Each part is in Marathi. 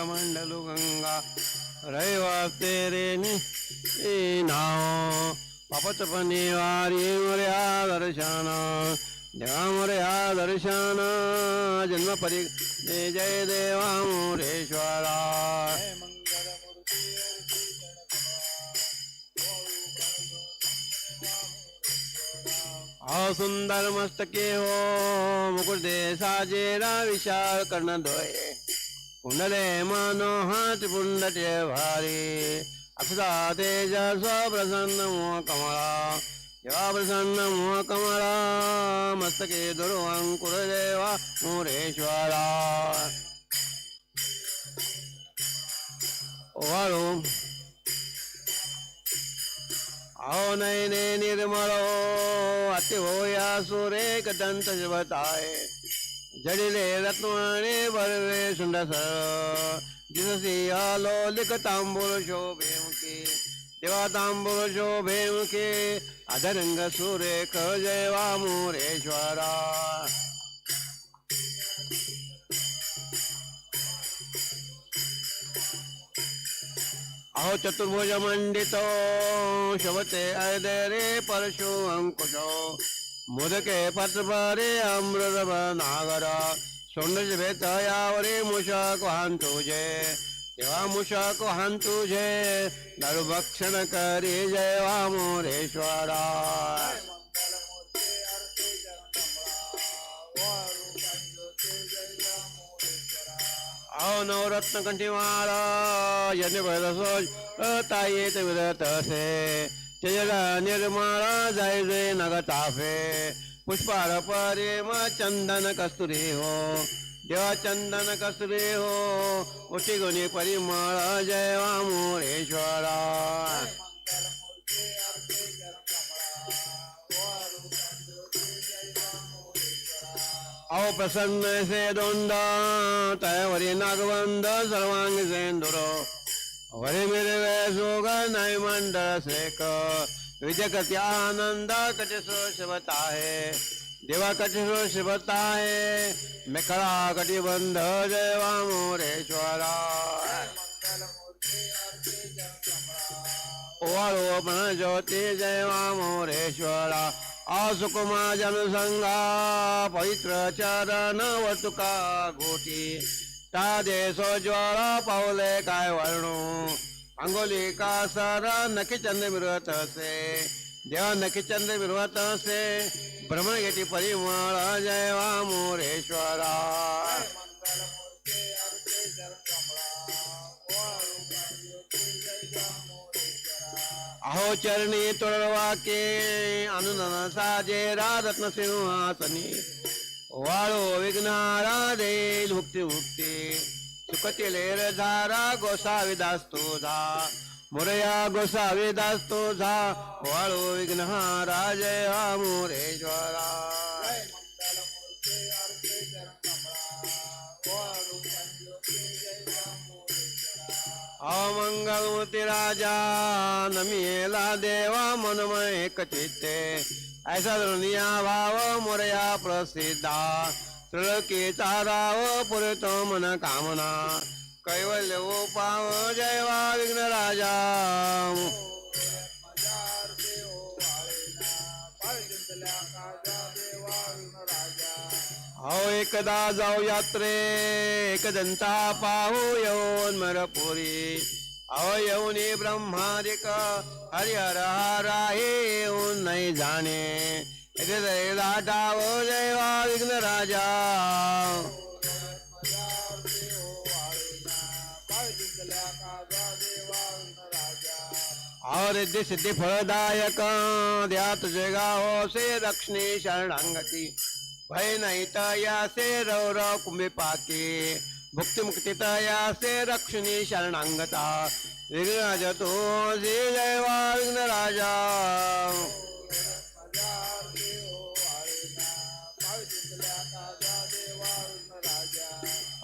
सप्तमंडलु गंगा। रैवास्ते रे नि ए नाव पापत पनिवारी मोर्या दर्शन। देवा मोर्या दर्शन। जन्म परि जय देवा मोरेश्वरा। अहो सुंदर मस्तके हो मुकुट दे साजेरा विशाल कर्ण दोये कुंडले मनोहत हात पुंडटे भारी। अक्षदा तेज स्वप्रसन्न मोह कमळा जेव्हा प्रसन्न मोह कमळा मस्तके दुर्वंकुर देवा मोरेश्वरा। वाळू आओ नयने निर्मळो अति होया सुरेख दंत शिवताय। जडिले रत्नाने बरवे सुंदस। जिससी आलो लिख तांबूल शोभे मुखे देवा तांबूल शोभे मुखे अधरंग सुरेख जय वामुरेश्वरा अहो चतुर्भुज मंडितो शवते अदरे परशु अंकुशो। मुदके पत्रपरे अमृत नागर। सोंडज भेतयावरे मुषक वाहन तुझे तेव्हा मुषक वाहन तुझे नरुभक्षण करी जय वामोरेश्वरा। आओ नवरत्न कंठी वाळू पंजोते जय ताई ते नवरत्न विरत असे तेजगा निर्माळा जाय जय नगताफे पुष्पार परेम चंदन कस्तुरी हो। देवा चंदन कस्तुरी हो उठी गुणी परिमळ जय वामुरेश्वरा जय अहो प्रसन्न से दोंड तयवरी नागवंद, सर्वांग सेंदुर वरी मिरवे सोग नाही मंडळ सेक विजगती आनंद कटिसो शिवत आहे देवा कटिसो शिवत आहे मेखळा कटिबंध जय वामोरेश्वरा मंगलमूर्ती पण ज्योती जय वामोरेश्वरा आसुकुमा जनसंगा पवित्र चरण वटुका गोटी ता देशो ज्वाळा पावले काय वर्णू? अंगोली का सर नखी चंद्र मिरवत असे देवा नखी चंद्र मिरवत असे ब्रह्मगेटी परिमळ जय वामोरेश्वरा मंगलमूर्ती अर्थे जगन्मळा वाळू पंजोते जय रामोरेश्वरा अहो चरणी तुळवाके अनुनन साजे रत्न सिंहासनी। वाळो विघ्नारा देईल भुक्ती भुक्ती. सुखतिले धारा गोसावी दास तुझा मुरया गोसावी दास तुझा वाळो विघ्नहारा जय हा मोरेश्वरा. जय अमंगलमूर्ती राजा नमिला देवा मनमय चित्ते ऐसा दुनिया भाव मोरया प्रसिद्धा त्रिलोकी राव पुरतो मन कामना कैवल्य पाव जय वा विघ्न राजा हो एकदा जाऊ यात्रे एक दंता पाहू येऊन मरपुरी अहो येऊनी ब्रह्मादिक हरिहर हरा हे येऊन नाही जाणे दाटाव जय वा विघ्न राजा। मजार देव वाळेना पाळजिंतल्या काजा देवा राजा अहो रिद्धी सिद्धी फळदायक द्या तुझे गाव से रक्षणी शरणांगती। भय नाही तया से रव रव कुंभे पाके। भुक्ती मुक्ती तया से रक्षणी शरणांगता। विघ्नराज तो हो श्री जय विघ्न राजा।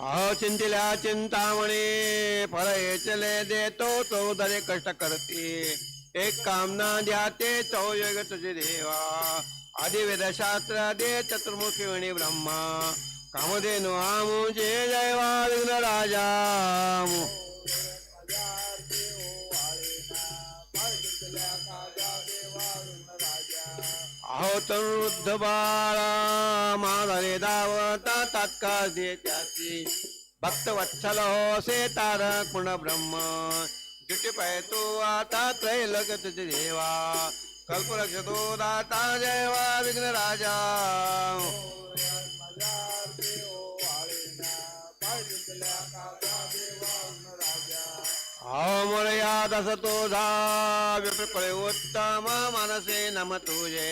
अहो चिंतिल्या चिंतामणी फळ चले देतो तो दरे कष्ट करते. एक कामना द्या ते तो योग तुझे देवा. आदिवेद शास्त्र दे चतुर्मुखी वणी ब्रह्मा. कामधेनु आमू जे वा विघ्न राजा। तरुद्ध बाळा माधरे दावता तात्काळ दे त्याची भक्त वत्सल हो से तारक पुण ब्रह्म। जुटी पाय तो आता त्रैलक देवा। कल्पलक्ष तो दाता जय वा विघ्न राजा अहो मर्याद असतो धा। विप्रकळे उत्तम मनसे नम तुझे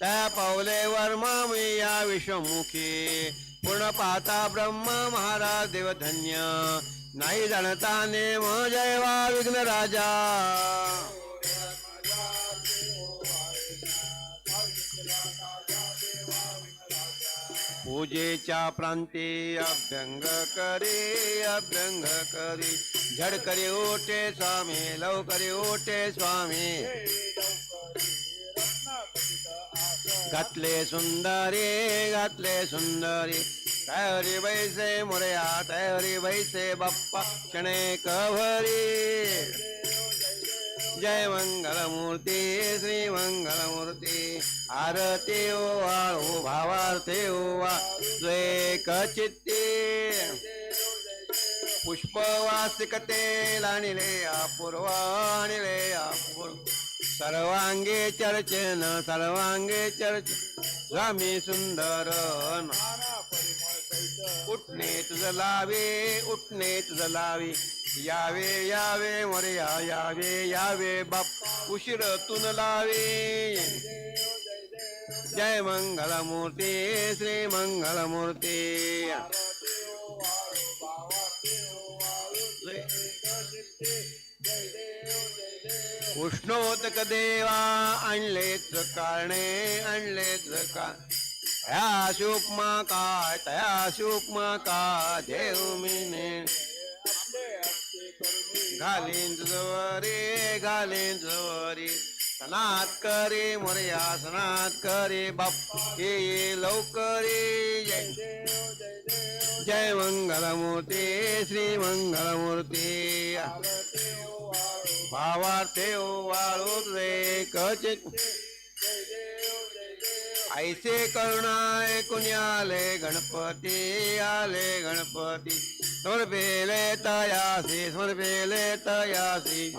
त्या पावले वर्म मी या विश्वमुखी पूर्ण पाहता ब्रह्म महाराज देवधन्य. नाही जाणता नेम जय वा विघ्न राजा. पूजेच्या प्रांती अभ्यंग करे अभ्यंग करी. झड करे ओटे स्वामी लवकरी ओटे स्वामी. घातले सुंदरी घातले सुंदरी. तयारी बैसे मुरया तयारी बैसे बाप्पा क्षणे कभरी जय मंगलमूर्ती श्री मंगलमूर्ती. आरती ओ वाळू भावार्थी ओ वा द्वेक चित्ती. पुष्पवासिकते लाणिले अपूर्व आणिले अपूर्व. सर्वांगे चर्चन सर्वांगे चर्च. स्वामी सुंदर उठणे तुझ लावे उठणे तुझ लावे. यावे यावे मोरया यावे यावे बाप. उशीर तुन लावे. जय मंगलमूर्ती श्री मंगलमूर्ती. उष्णोदक देवा आणलेच कारणे आणलेच का ह्या उपमा काय त्या उपमा का देव मीने. घालीन जोरी घालीन जोरी सनात करे मोरया नाथ करे बाप. ये ये लवकरे. जय. जय मंगलमूर्ती श्री मंगलमूर्ते. भावार्थे ओ वाळू रे कचित ऐसे करुणाय कुणी आले गणपती आले गणपती. समर्पेले तयासी समर्पेले तयासी.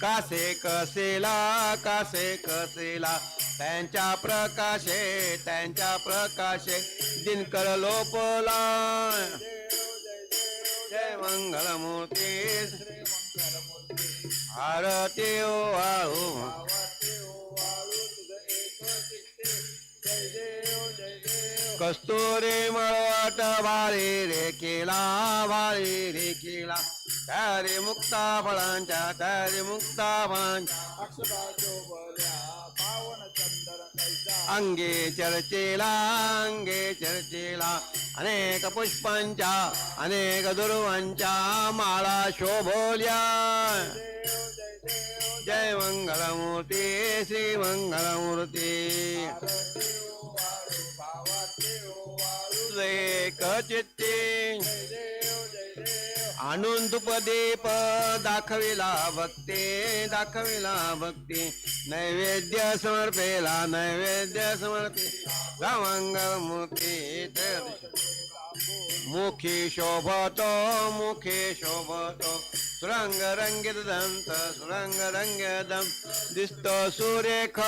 कासे कसेला कासे कसेला त्यांच्या प्रकाशे त्यांच्या प्रकाशे दिनकर लोपला. जय मंगलमूर्ती आरती ओ आळू कस्तुरी मळवट भारी रे केला भारी रे केला. तयारी मुक्ता फळांच्या तयारी मुक्ता फळांच्या. अंगे चर्चेला अंगे चर्चेला. अनेक पुष्पांच्या अनेक दुर्वांच्या माळा शोभोल्या. जय मंगलमूर्ती श्री मंगलमूर्ती। एक चित्ती आणून दाखविला भक्ती दाखविला भक्ती। नैवेद्य समर्पेला नैवेद्य समर्पे। मंगल मूर्ती मुखी शोभतो मुखी शोभतो। सुरंग रंगित दंत सुरंग रंगदम दिसतो सुरेख।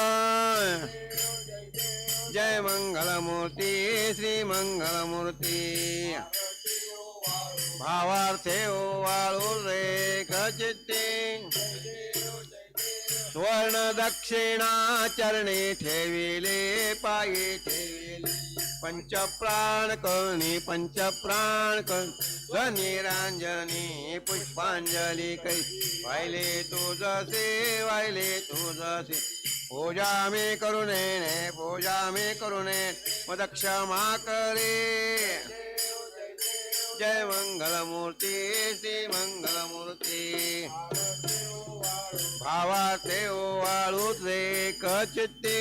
जय मंगलमूर्ती श्री मंगलमूर्ती भावार्थे ओ वाळू रे चित्ती स्वर्ण दक्षिणा चरणी ठेविले पायी ठेविले। पंचप्राण पंच पंचप्राण कर. निरांजनी पुष्पांजली कै वाहिले तुझसे वाहिले तुझसे पूजा मे करुणे पूजा मे करुणे मदक्षमा करे. जय मंगलमूर्ती श्री मंगलमूर्ती. भावा ते वाळू रे कचित्ते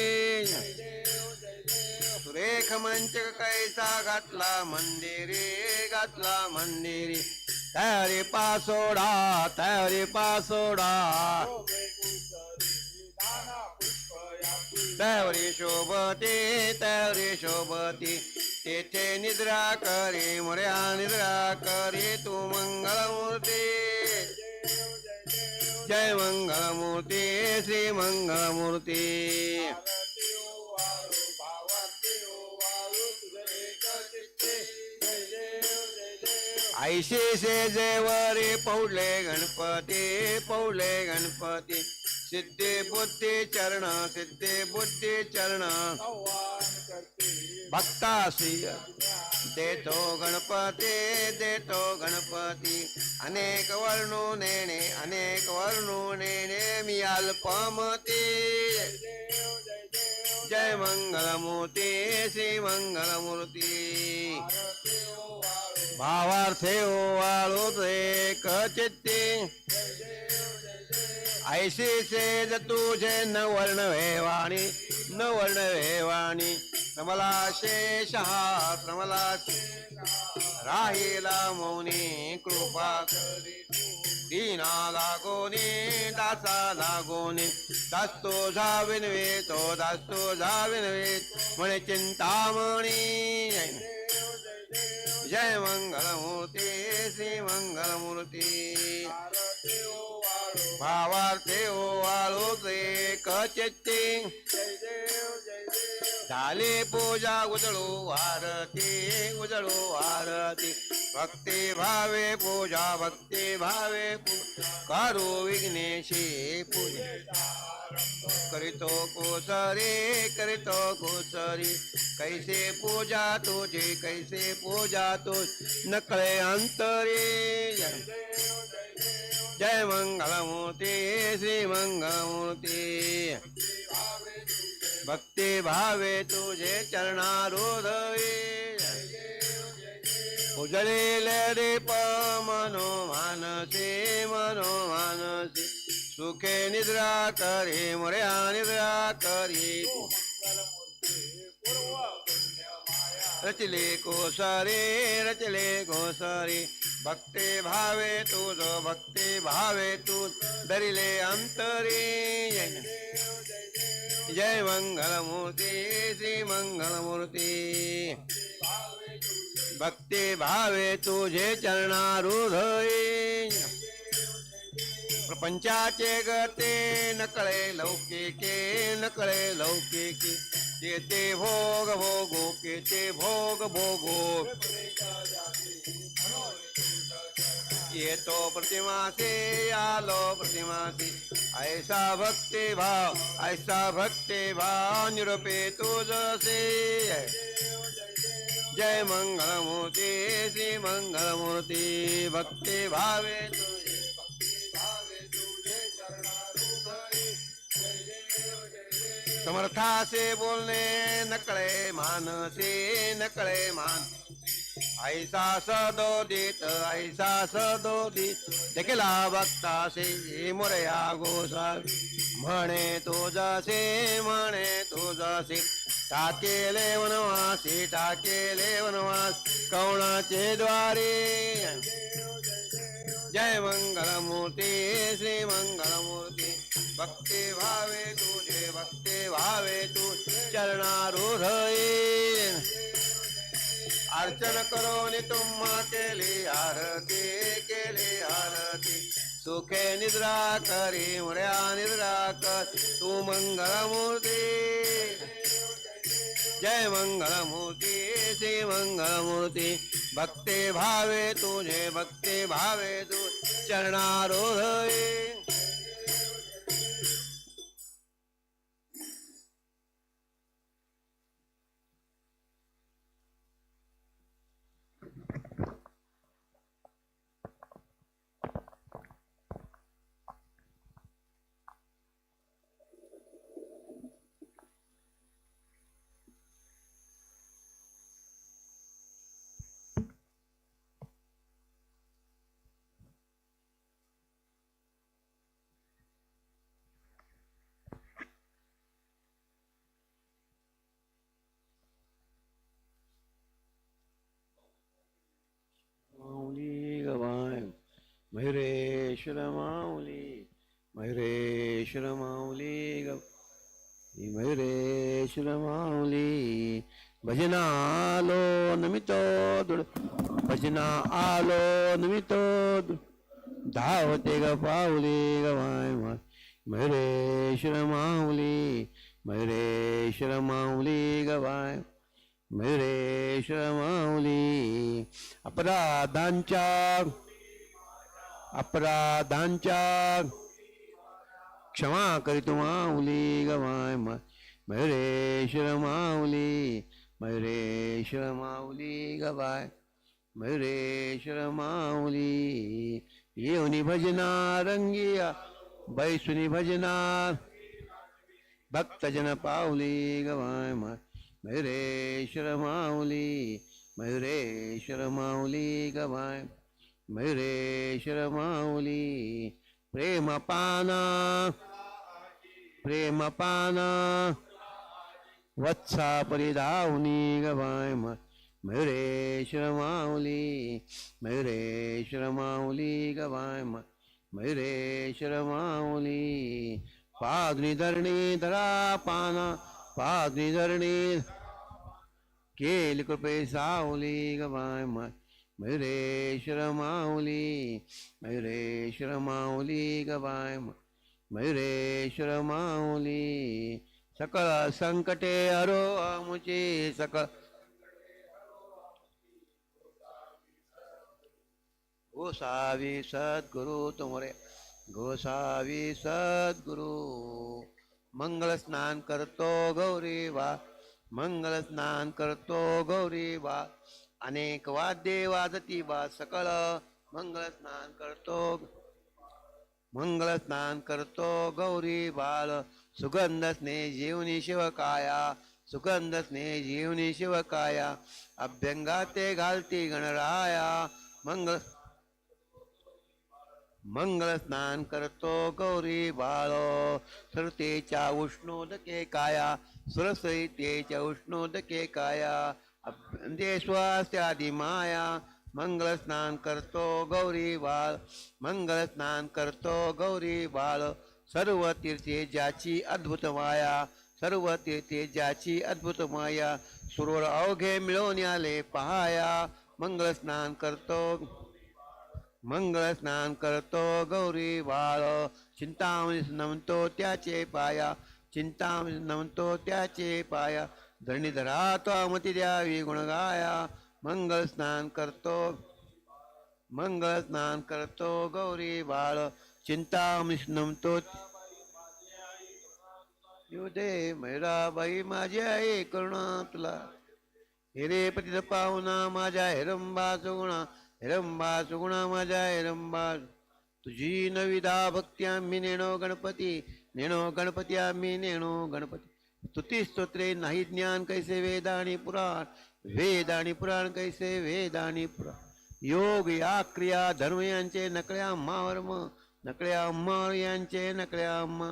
एक मंचक कैसा घातला मंदिरे घातला मंदिरे. तयारी पासोडा तयारी पासोडा तयारी शोभते तयारी शोभती. तेथे निद्रा करे मोर्या निद्रा करे. तू मंगलमूर्ती. जय मंगळमूर्ती जय मंगलमूर्ती श्री मंगलमूर्ती. देव से जेवरे पौले गणपती पौले गणपती. सिद्धे बुद्धी चरण सिद्धे बुद्धी चरण. भक्तासी देतो गणपती देतो गणपती. अनेक वर्णो नेणे अनेक वर्णो नेणे मी अल्पमती. देव जय मंगलमूर्ती श्री मंगलमूर्ती। भावार्थे ओवाळू एक चित्ती जय ऐशी सेज तुझे न वर्ण वेवाणी न वर्ण वेवाणी प्रमला शेष हा राहिला मौनी कृपा। दीना लागोनी दासा लागोनी दास्तो झाविनवे तो दास्तो झाविनवे म्हणे चिंतामणी. जय मंगलमूर्ती श्री मंगलमूर्ती। भावार्थे ओ एक चित्ती जय देव पूजा उजळो आरती उजळो आरती। भक्ती भावे पूजा भक्ती भावे करो विघ्नेशी पूजा। करितो कोसरी करितो कोसरी। कैसे पूजा तुझे कैसे हो पूजा तू नकळे अंतरे. जय मंगलमूर्ती श्री मंगलमूर्ती. भक्ती भावे तुझे चरणारोधये उजळेले दीप मनो मानसे मनो मानसे सुखे निद्रा करे मोर्या निद्रा करी. रचले कोसरे रचले कोसरे. भक्ते भावे तुझ भक्ते भावे तू धरिले अंतरी. जय मंगलमूर्ती श्री मंगलमूर्ती. भक्ते भावे तुझे चरणारूढये प्रपंचाचे गते नकळे लौकिके नकळे लौकिके. येते भोग, भोगो केते भोग, भोगो। येतो प्रतिमासे आलो प्रतिमासे ऐसा भक्ति भाव, ऐसा भक्ति भाव निरूपे तुझसे जय मंगलमूर्ती, श्री मंगलमूर्ती, भक्ती भावे तुझे समर्थासे बोलणे नकळे मानसे नकळे मान. ऐसा सदोदित ऐसा सदो देत. देखिला भक्तासे मोरया गोसावी म्हणे तुझसे म्हणे तुझसे टाकेले वनवासी टाकेले वनवास. कवणाचे द्वारे? जय मंगलमूर्ती श्री मंगलमूर्ती। भावे भावे तुझे भक्ते भावे तू चरणारूढये। अर्चन करून तुम्हा केली आरती केली आरती। सुखे निद्रा करी मुर्या निद्रा कर तू मंगलमूर्ती। जय मंगलमूर्ती श्री मंगलमूर्ती। भक्ते भावे तुझे भक्ते भावे तू चरणारोधये. मयुरेश्वर माऊली मयुरेश्वर माऊली ग मयुरेश्वर माऊली भजना आलो नमितो दुड भजना आलो नमितो धावते ग पाऊली गवाय मा मयुरेश्वर माऊली मयुरेश्वर माऊली गवाय मयुरेश्वर माऊली अपराधांच्या अपराधांच्या क्षमा करीतो माऊली गवाय मा मयुरेश्वर माऊली मयुरेश्वर माऊली गवाय मयुरेश्वर माऊली। येऊनी भजना रंगिया बैसुनी भजना भक्तजन पाऊली गवाय मा मयुरेश्वर माऊली मयुरेश्वर माऊली गवाय मयुरेश्वर माऊली प्रेमपाना प्रेमपाना वत्सा परिधावनी गवाय मयुरेश्वर माऊली मयुरेश्वर माऊली गवाय मयुरेश्वर माऊली। पादनी धरणी धरा पाना पादनी धरणी। केल कृपे सावली गवाय मा मयुरेश्वर माऊली मयुरेश्वर माऊली गवाय मा मयुरेश्वर माऊली सकळ संकटे हरो आमुचे सकळ. गोसावी सद्गुरु तुमरे गोसावी सद्गुरु मंगल स्नान करतो गौरी वा मंगल स्नान करतो गौरी वा. अनेक वाद्ये वाजती बा सकळ मंगल स्नान करतो. मंगल स्नान करतो गौरी बाळ. सुगंध स्नेह जीवनी शिवकाया सुगंध स्नेह जीवनी शिवकाया अभ्यंगाते घालती गणराया. मंगल मंगल स्नान करतो गौरी बाळ. सुरतेच्या उष्णोदके काया. सुरसईतेच्या उष्णोदके काया. स्वास्यादी माया मंगल स्नान करतो गौरी बाळ मंगल स्नान करतो गौरी बाळ. सर्व तीर्थे ज्याची अद्भुत माया सर्व तीर्थे ज्याची अद्भुत माया सुरोर अवघे मिळवून आले पहाया मंगल स्नान करतो मंगळ स्नान करतो गौरी बाळ. चिंतामणी नमतो त्याचे पाया चिंतामणी नमतो त्याचे पाया. धरणीधरा मती द्यावी गुणगाया मंगल स्नान करतो. मंगल स्नान करतो गौरी बाळ. चिंता नमतो येऊ दे मैराबाई माझी आई करुणा तुला. हिरे पती पाहुणा माझ्या हिरंबा सुगुणा. हिरंबा सुगुणा माझ्या हिरंबा. तुझी नविदा भक्ती आम्ही नेणो गणपती. नेणो गणपती आम्ही नेणो गणपती. स्तुती स्तोत्रे नाही ज्ञान कैसे वेद आणि पुराण वेद आणि पुराण कैसे वेद आणि पुराण। योग या क्रिया धर्म यांचे नकळ्या अम्मावर्म नकळ्या अम्मा यांचे नकळ्या अम्मा।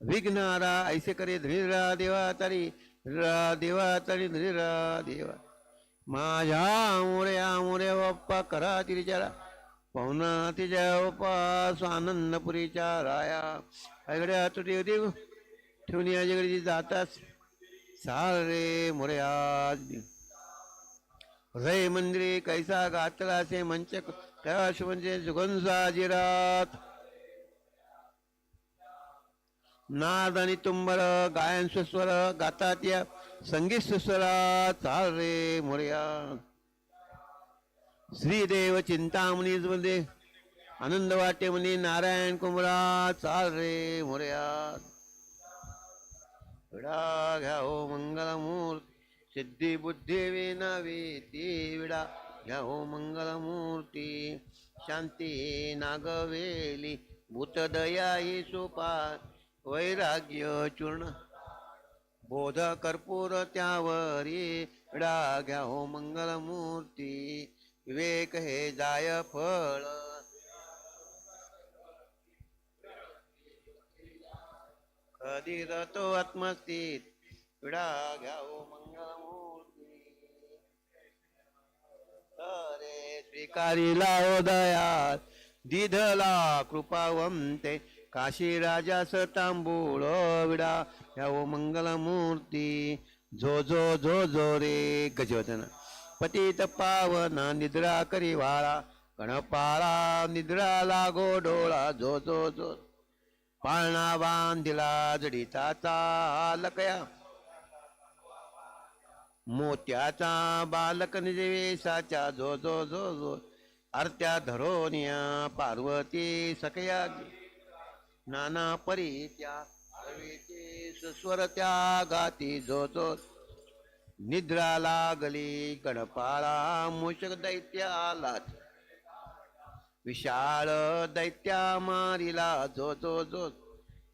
विघ्नारा ऐसे करे धीरा देवा तरी धृरा देवा तरी धीरा देवा। माझ्या मोर्या मोर्या बाप्पा करा तिच्याला पाहुणा तिच्या उपास आनंदपुरीच्या राया। ऐकड्या तुटी देव ठेवून या जगडीची जातास सारे मोर्या हृदय मंदिरे कैसा गातला से मंचक त्या म्हणजे सुगंधा जिरात नाद आणि तुंबर गायन सुस्वर गातात या संगीत सुस्वरा चाल रे मोर्या श्रीदेव चिंतामणी मध्ये आनंद वाटे म्हणे नारायण कुमरा चाल रे मोर्या विडा घ्या हो मंगलमूर्ती सिद्धी बुद्धी विनावी ती विडा घ्या हो मंगलमूर्ती शांती नागवेली भूतदया ही सुपार वैराग्य चूर्ण. बोध कर्पूर त्यावरी विडा घ्या हो मंगलमूर्ती विवेक हे जाय फळ. अधिरतो रतो आत्मस्थित? विडा घ्या मंगलमूर्ती अरे स्वीकारी दयात. दिधला कृपावंते. काशी राजा तांबूळ विडा. घ्यावो मंगलमूर्ती झो झो झो झो रे गजवदन. पतित पावन निद्रा करी वाळा गणपाळा निद्रा लागो डोळा. झो झो झो. पाळणा बांधिला जडिताचा लकया मोत्याचा बालक निजवेशाच्या जो जो जो जो. आरत्या धरोनिया पार्वती सकया नाना परी त्या हवेचे त्या गाती जो जो. निद्रा लागली गणपाळा मूषक दैत्याला. विशाळ दैत्या मारिला जो जो जो.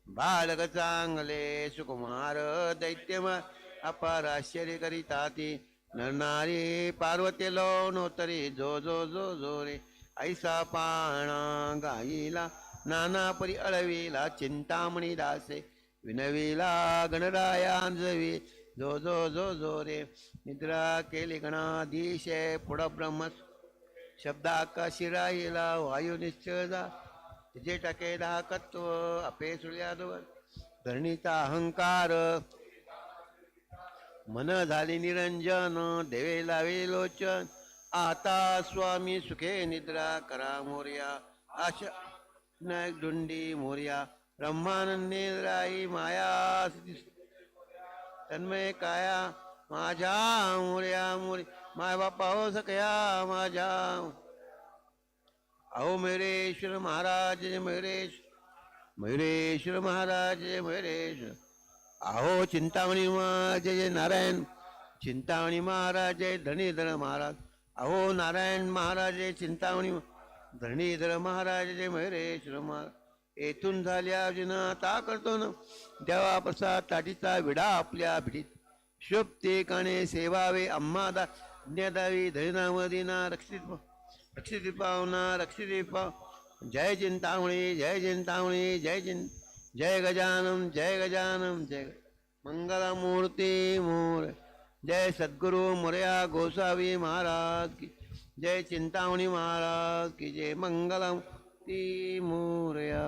बालक चांगले सुकुमार दैत्य अपार आश्चर्य ती. नरनारी पार्वती लोणोतरी जो जो जो जो रे. ऐसा पाणा गाईला नाना परी अळविला चिंतामणी दासे. विनविला गणरायांजवी जो जो जो जो रे. निद्रा केली गणाधीशे पुढं ब्रह्म शब्दाकाशी राहिला वायू निश्चय जा. तिचे टाके दाहकत्व अपे सूर्यादवर धरणीचा अहंकार मन झाली निरंजन देवे लावे लोचन. आता स्वामी सुखे निद्रा करा मोर्या. आशा नायक दुंडी मोर्या. ब्रह्मानंदे राई माया तन्मय काया. माझ्या मोर्या मोर्या. माय बापा हो सकया माझ्या. अहो मयुरेश्वर महाराज जय मयुरेश मयुरेश्वर महाराज जय अहो चिंतामणी महाराज जय नारायण. चिंतामणी महाराज जय धरणीधर महाराज. अहो नारायण महाराज जय चिंतामणी धरणीधर महाराज जय मयुरेश्वर महाराज. येथून झाल्या जिना ता करतो ना देवा प्रसाद ताटीचा विडा आपल्या भिडीत शोभते काणे सेवावे आम्हा दा ज्ञादावी रक्षित रक्षित पावना रक्षित पाव जय चिंतामणी जय चिंतामणी जय चिं जय गजानन जय गजानन जय मंगलमूर्ती मोर। जय सद्गुरु मोरया गोसावी महाराज की जय चिंतामणी महाराज की जय मंगलमूर्ती मोरया।